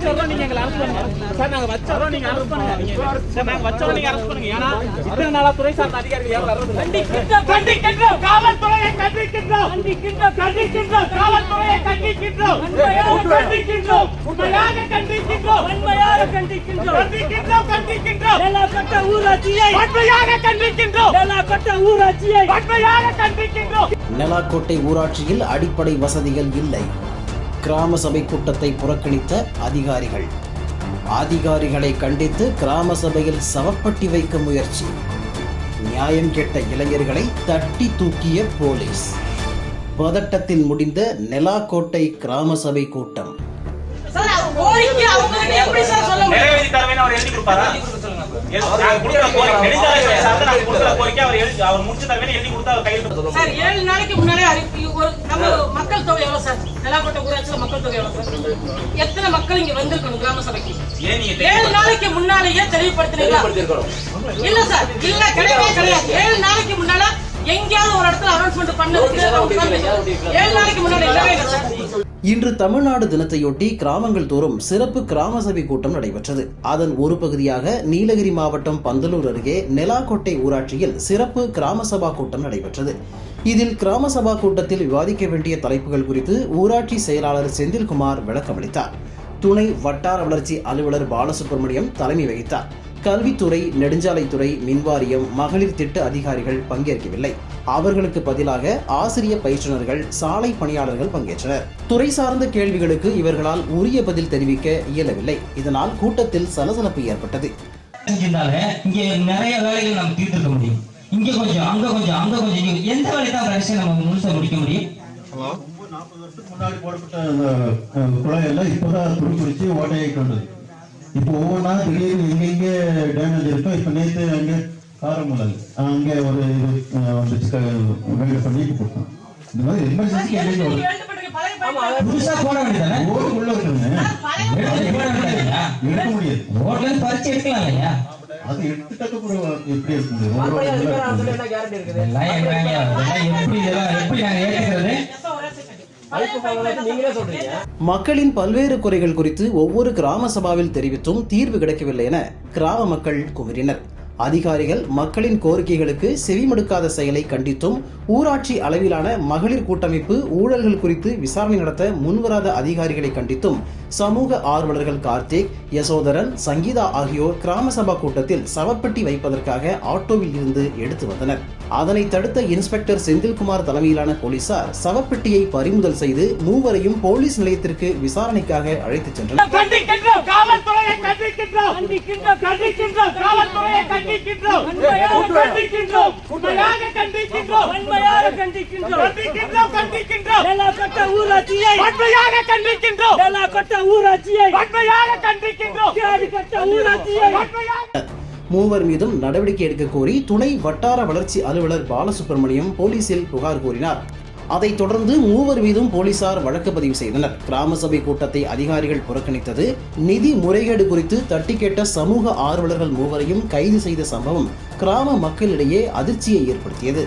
வச்சோம் நீங்க எங்களை அரஸ்ட் பண்ணுங்க. சார் நாங்க வச்சோம் நீங்க அரஸ்ட் பண்ணுங்க. சார் நாங்க வச்சோம் நீங்க அரஸ்ட் பண்ணுங்க. ஏன்னா இத்தனை நாளா துறை சார்ந்த அதிகாரிகள் யாரும் வர்றது கண்டிக்கின்றோம். கண்டிக்கின்றோம். காவல்துறையை கண்டிக்கின்றோம். கண்டிக்கின்றோம். கண்டிக்கின்றோம். காவல்துறையை கண்டிக்கின்றோம். கண்டிக்கின்றோம். உண்மையாக கண்டிக்கின்றோம். உண்மையாக கண்டிக்கின்றோம். கண்டிக்கின்றோம். கண்டிக்கின்றோம். எல்லாப்பட்ட ஊராட்சியை உண்மையாக கண்டிக்கின்றோம். எல்லாப்பட்ட ஊராட்சியை உண்மையாக கண்டிக்கின்றோம். நெலாக்கோட்டை ஊராட்சியில் அடிப்படை வசதிகள் இல்லை. கிராம சபை கூட்டத்தை புறக்கணித்த அதிகாரிகள். அதிகாரிகளை கண்டித்து கிராம சபையில் சவப்பட்டி வைக்க முயற்சி. நியாயம் கேட்ட இளைஞர்களை தட்டி தூக்கிய போலீஸ். பதட்டத்தில் முடிந்த நெலாக்கோட்டை கிராம சபை கூட்டம். சார் அவர் எழுதி முடிச்சு எழுதி கொடுத்தா கையில் சார் ஏழு நாளைக்கு முன்னாலே அறி- ஒரு நம்ம மக்கள் தொகை எவ்வளவு சார் நெலாப்பட்ட ஊராட்சியில மக்கள் தொகை எவ்வளவு சார் எத்தனை மக்கள் இங்க வந்திருக்கணும் கிராம சபைக்கு? ஏழு நாளைக்கு முன்னாலேயே தெளிவுபடுத்தினீங்களா? இல்ல சார் இல்ல கிடையவே கிடையாது. ஏழு நாளைக்கு முன்னால எங்கேயாவது ஒரு இடத்துல அனௌன்ஸ்மெண்ட் பண்ணதுக்கு. ஏழு நாளைக்கு முன்னாடி இல்லவே இல்லை. சார் இன்று தமிழ்நாடு தினத்தையொட்டி கிராமங்கள் தோறும் சிறப்பு கிராம சபை கூட்டம் நடைபெற்றது. அதன் ஒரு பகுதியாக நீலகிரி மாவட்டம் பந்தலூர் அருகே நெலாக்கோட்டை ஊராட்சியில் சிறப்பு கிராம சபா கூட்டம் நடைபெற்றது. இதில் கிராம சபா கூட்டத்தில் விவாதிக்க வேண்டிய தலைப்புகள் குறித்து ஊராட்சி செயலாளர் செந்தில்குமார் விளக்கமளித்தார். துணை வட்டார வளர்ச்சி அலுவலர் பாலசுப்ரமணியம் தலைமை வகித்தார். கல்வித்துறை நெடுஞ்சாலைத்துறை மின்வாரியம் மகளிர் திட்ட அதிகாரிகள் பங்கேற்கவில்லை. அவர்களுக்கு பதிலாக ஆசிரிய பயிற்றுனர்கள் சாலை பணியாளர்கள் பங்கேற்றனர். துறை சார்ந்த கேள்விகளுக்கு இவர்களால் உரிய பதில் தெரிவிக்க இயலவில்லை. இதனால் கூட்டத்தில் சலசலப்பு ஏற்பட்டது. இங்க நிறைய வேலைகள் நம்ம தீர்த்துக்க முடியும். இங்க கொஞ்சம் அங்க கொஞ்சம் அங்க கொஞ்சம் எந்த வேலை தான் கடைசியா நம்ம முழுசா முடிக்க முடியும்? நாற்பது வருஷத்துக்கு முன்னாடி போடப்பட்ட அஹ், குழாயெல்லாம் இப்போதான் துருப்பிடிச்சு ஓட்டையாயிட்டு வந்தது இப்போ ஒவ்வொன்றா திடீர்னு எங்கெங்க டேமேஜ் இருக்கோ இப்போ நேற்று அங்கே காரமலல் அங்கே ஒரு இது அஹ், வந்துச்சு வெயிட் பண்ணி கொடுத்தோம். இந்த மாதிரி எமர்ஜென்சி எங்கெங்க வரும் புதுசா போட வேண்டியதானே? இருக்குங்க எடுக்க முடியாது. பறிச்சு எடுக்கலாம் இல்லையா? அது எப்படி இருக்க எப்படி இதெல்லாம் எப்படி மக்களின் பல்வேறு குறைகள் குறித்து ஒவ்வொரு கிராம சபாவில் தெரிவித்தும் தீர்வு கிடைக்கவில்லை என கிராம மக்கள் குமரினர். அதிகாரிகள் மக்களின் கோரிக்கைகளுக்கு செவிமடுக்காத செயலை கண்டித்தும் ஊராட்சி அளவிலான மகளிர் கூட்டமைப்பு ஊழல்கள் குறித்து விசாரணை நடத்த முன்வராத அதிகாரிகளை கண்டித்தும் சமூக ஆர்வலர்கள் கார்த்திக் யசோதரன் சங்கீதா ஆகியோர் கிராம சபா கூட்டத்தில் சவப்பெட்டி வைப்பதற்காக ஆட்டோவில் இருந்து எடுத்து வந்தனர். அதனை தடுத்த இன்ஸ்பெக்டர் செந்தில்குமார் தலைமையிலான போலீசார் சவப்பெட்டியை பறிமுதல் செய்து மூவரையும் போலீஸ் நிலையத்திற்கு விசாரணைக்காக அழைத்துச் சென்றனர். கண்டிக்கின்றோம். காவல்துறையை கண்டிக்கின்றோம். கண்டிக்கின்றோம். கண்டிக்கின்றோம் காவல்துறையை கண்டிக்கின்றோம். கண்டிக்கின்றோம் உண்மையாக கண்டிக்கின்றோம். உண்மையாக கண்டிக்கின்றோம். கண்டிக்கின்றோம். கண்டிக்கின்றோம். எல்லாப்பட்ட ஊராட்சியை. உண்மையாக கண்டிக்கின்றோம். எல்லாப்பட்ட ஊராட்சியை. உண்மையாக கண்டிக்கின்றோம். கேடுகட்ட ஊராட்சியை. உண்மையாக மூவர் மீதும் நடவடிக்கை எடுக்க கோரி துணை வட்டார வளர்ச்சி அலுவலர் பாலசுப்ரமணியம் போலீசில் புகார் கூறினார். அதைத் தொடர்ந்து மூவர் மீதும் போலீசார் வழக்கு பதிவு செய்தனர். கிராம சபை கூட்டத்தை அதிகாரிகள் புறக்கணித்தது. நிதி முறைகேடு குறித்து தட்டி கேட்ட சமூக ஆர்வலர்கள் மூவரையும் கைது செய்த சம்பவம் கிராம மக்களிடையே அதிர்ச்சியை ஏற்படுத்தியது.